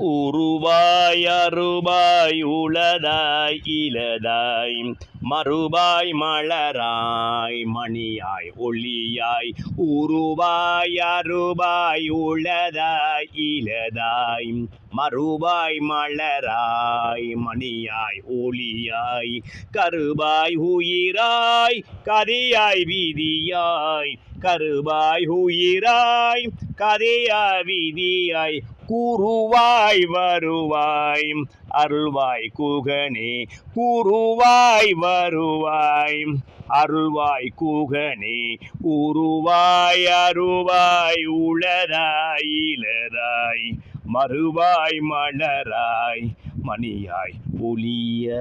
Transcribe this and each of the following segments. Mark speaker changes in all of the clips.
Speaker 1: உருவாய் அருபாய் உளதாய் இலதாய் மறுபாய் மலராய் மணியாய் ஒளியாய் உருவாய் அருபாய் உளதாய் இலதாய் மறுபாய் மலராய் மணியாய் ஒளியாய் கருபாய் உயிராய் கதையாய் வீதியாய் கருபாய் உயிராய் கதையாய் வீதியாய் கூறுவாய் வருவாய் அருள்வாய் குகனே கூறுவாய் வருவாய் அருள்வாய் கூகனே உருவாய் அருவாய் உளதாய் இளதாய் மறுவாய் மலராய் மணியாய் புலிய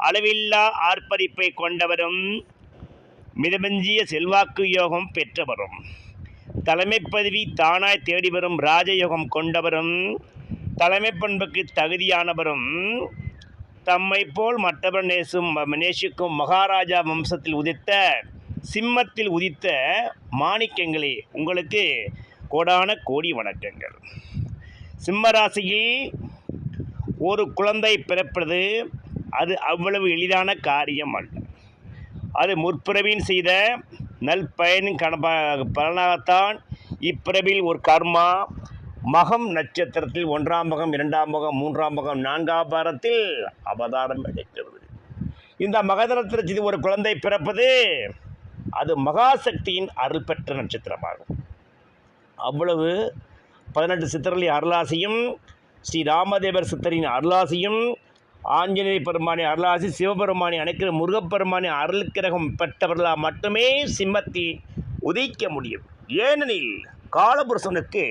Speaker 1: அளவில்லா ஆர்ப்பரிப்பை கொண்டவரும் மிதமெஞ்சிய செல்வாக்கு யோகம் பெற்றவரும் தலைமை பதவி தானாய் தேடி வரும் ராஜயோகம் கொண்டவரும் தலைமை பண்புக்கு தகுதியானவரும் தம்மை போல் மற்றவர் நேசும் நேசிக்கும் மகாராஜா வம்சத்தில் உதித்த சிம்மத்தில் உதித்த மாணிக்கங்களே உங்களுக்கு கோடான கோடி வணக்கங்கள். சிம்மராசியில் ஒரு குழந்தை பிறப்பது அது அவ்வளவு எளிதான காரியம் அல்ல. அது முற்பிறவின் செய்த நல் பயனின் பலனாகத்தான் இப்பிறவில் ஒரு கர்மா மகம் நட்சத்திரத்தில் ஒன்றாம் மகம் இரண்டாம் மகம் மூன்றாம் மகம் நான்காம் பாரத்தில் அவதாரம் எடுக்கிறது. இந்த மகதரத்தில் ஒரு குழந்தை பிறப்பது அது மகாசக்தியின் அருள் பெற்ற நட்சத்திரமாகும். அவ்வளவு பதினெட்டு சித்தர்களின் அருளாசியும் ஸ்ரீ ராமதேவர் சித்தரின் அருளாசியும் ஆஞ்சநேய பெருமானி அருளாசி சிவபெருமானி அணைக்கிற முருகப்பெருமானி அருள் கிரகம் பெற்றவர்களால் மட்டுமே சிம்மத்தை உதிக்க முடியும். ஏனெனில் காலபுருஷனுக்கு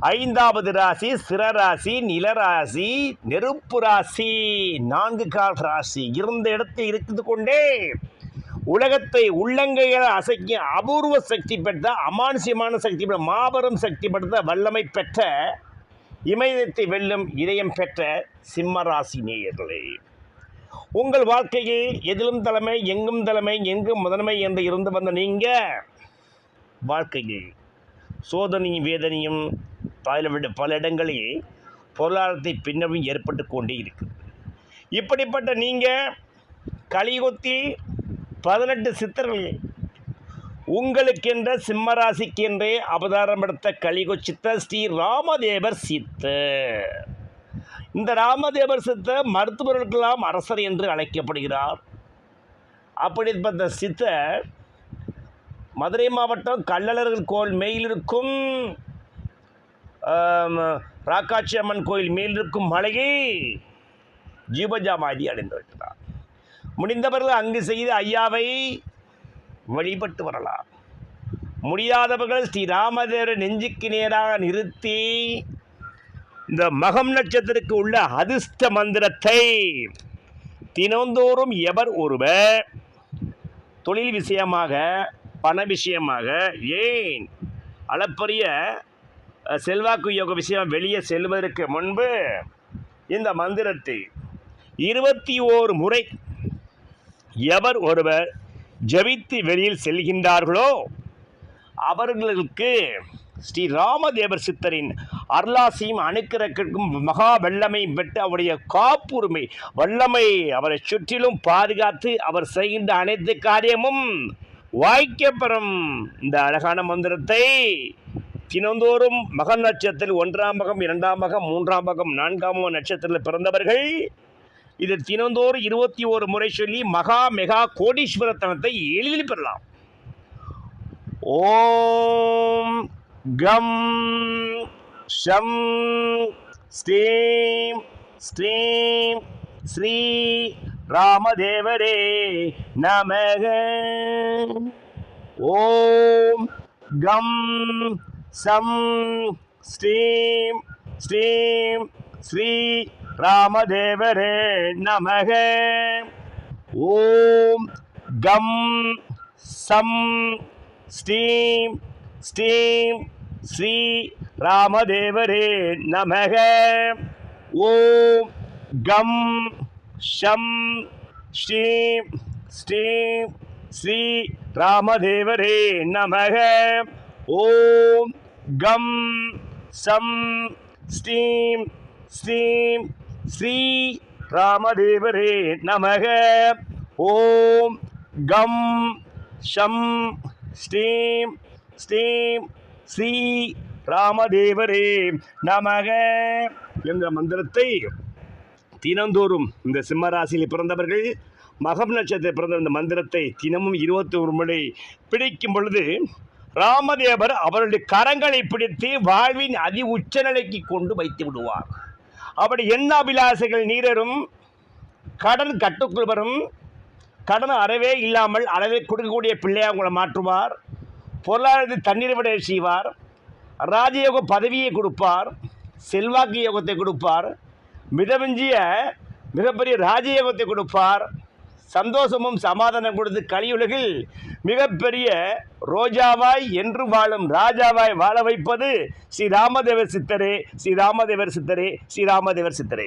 Speaker 1: ஐந்தாவது ராசி சிறராசி நிலராசி நெருப்பு ராசி நான்கு கால் ராசி இருந்த இடத்தில் இருந்து கொண்டே. உலகத்தை உள்ளங்கையில் அசைக்க அபூர்வ சக்தி பெற்ற அமானுஷ்யமான சக்தி பெற்ற மாபெரும் சக்தி பெற்ற வல்லமை பெற்ற இமயத்தை வெல்லும் இதயம் பெற்ற சிம்மராசி நேயர்களே உங்கள் வாழ்க்கையில் எதிலும் தலைமை எங்கும் தலைமை எங்கும் முதன்மை என்று இருந்து வந்த நீங்கள் வாழ்க்கையில் சோதனையும் வேதனையும் பல பல இடங்களில் பொருளாதாரத்தை பின்னவும் ஏற்பட்டு கொண்டே இருக்குது இப்படிப்பட்ட நீங்கள் கலியுகத்தில் பதினெட்டு சித்தர்கள் உங்களுக்கென்ற சிம்மராசிக்கென்றே அவதாரம் எடுத்த கலிகுச்சித்த சித்தர் ஸ்ரீ ராமதேவர் சித்தர் இந்த ராமதேவர் சித்தர் மருத்துவர்களுக்கெல்லாம் அரசர் என்று அழைக்கப்படுகிறார். அப்படிப்பட்ட சித்தர் மதுரை மாவட்டம் கள்ளழகர் கோயில் மேலிருக்கும் ஆம், ராக்காட்சி அம்மன் கோயில் மேலிருக்கும் மலையை ஜீவஜாமாதி அடைந்து விட்டார் முடிந்தவர்கள் அங்கு செய்து ஐயாவை வழிபட்டு வரலாம். முடியாதவர்கள் ஸ்ரீராமதேவரை நெஞ்சுக்கு நேராக நிறுத்தி இந்த மகம் நட்சத்திரத்துக்கு உள்ள அதிர்ஷ்ட மந்திரத்தை தினந்தோறும் எவர் ஒருவர் தொழில் விஷயமாக பண விஷயமாக ஏன் அளப்பரிய செல்வாக்கு யோக விஷயம் வெளியே செல்வதற்கு முன்பு இந்த மந்திரத்தை இருபத்தி ஓரு முறை எவர் ஒருவர் ஜபித்து வெளியில் செல்கின்றார்களோ அவர்களுக்கு ஸ்ரீ ராமதேவர் சித்தரின் அருளாசியும் அணுக்கிறக்கும் மகா வல்லமை பெற்று அவருடைய காப்புரிமை வல்லமை அவரை சுற்றிலும் பாதுகாத்து அவர் செய்கின்ற அனைத்து காரியமும் வாய்க்கப்பெறும். இந்த அழகான மந்திரத்தை தினந்தோறும் மகன் நட்சத்திரத்தில் ஒன்றாம் மகம் இரண்டாம் மகம் மூன்றாம் மகம் நான்காம் நட்சத்திரத்தில் பிறந்தவர்கள் இது தினந்தோறும் இருபத்தி ஒரு முறை சொல்லி மகா மெகா கோடீஸ்வரத்தனத்தை எளிதில் பெறலாம். ஓம் கம் ஷம் ஸ்ரீம் ஸ்ரீம் ஸ்ரீ ராமதேவரே நமக. ஓம் கம் சம் ஸ்ரீம் ஸ்ரீம் ஸ்ரீ ராமதேவரே நமக ஓம் கம் சம் ஸ்ரீம் ஸ்ரீம் ஸ்ரீ ராமதேவரே நமக ஓம் கம் ஷம் ஸ்ரீம் ஸ்ரீம் ஸ்ரீ ராமதேவரே நமக ஓம் கம் சம் ஸ்ரீம் ஸ்ரீம் ஸ்ரீ ராமதேவரே நமக. ஓம் கம் ஷம் ஸ்ரீம் ஸ்ரீம் ஸ்ரீ ராமதேவரே நமக. என்ற மந்திரத்தை தினந்தோறும் இந்த சிம்மராசியில் பிறந்தவர்கள் மகம் நட்சத்திரத்தில் பிறந்த இந்த மந்திரத்தை தினமும் இருபத்தி ஒரு முறை பிடிக்கும் பொழுது ராமதேவர் அவருடைய கரங்களை பிடித்து வாழ்வின் அதி உச்சநிலைக்கு கொண்டு வைத்து விடுவார். அப்படி என்ன அபிலாசைகள் நீரரும் கடன் கட்டுக்குள் வரும் கடன் அறவே இல்லாமல் அளவை கொடுக்கக்கூடிய பிள்ளையாக உங்களை மாற்றுவார் பொருளாதாரத்தை தண்ணீர் விட செய்வார் ராஜயோக பதவியை கொடுப்பார் செல்வாக்கு யோகத்தை கொடுப்பார் மிதமிஞ்சிய மிகப்பெரிய ராஜயோகத்தை கொடுப்பார் சந்தோஷமும் சமாதானம் கொடுத்து கலியுலகில் மிகப்பெரிய ரோஜாவாய் என்று வாழும் ராஜாவாய் வாழ வைப்பது ஸ்ரீ ராமதேவர் சித்தரே ஸ்ரீ ராமதேவர் சித்தரே ஸ்ரீ ராமதேவர் சித்தரே.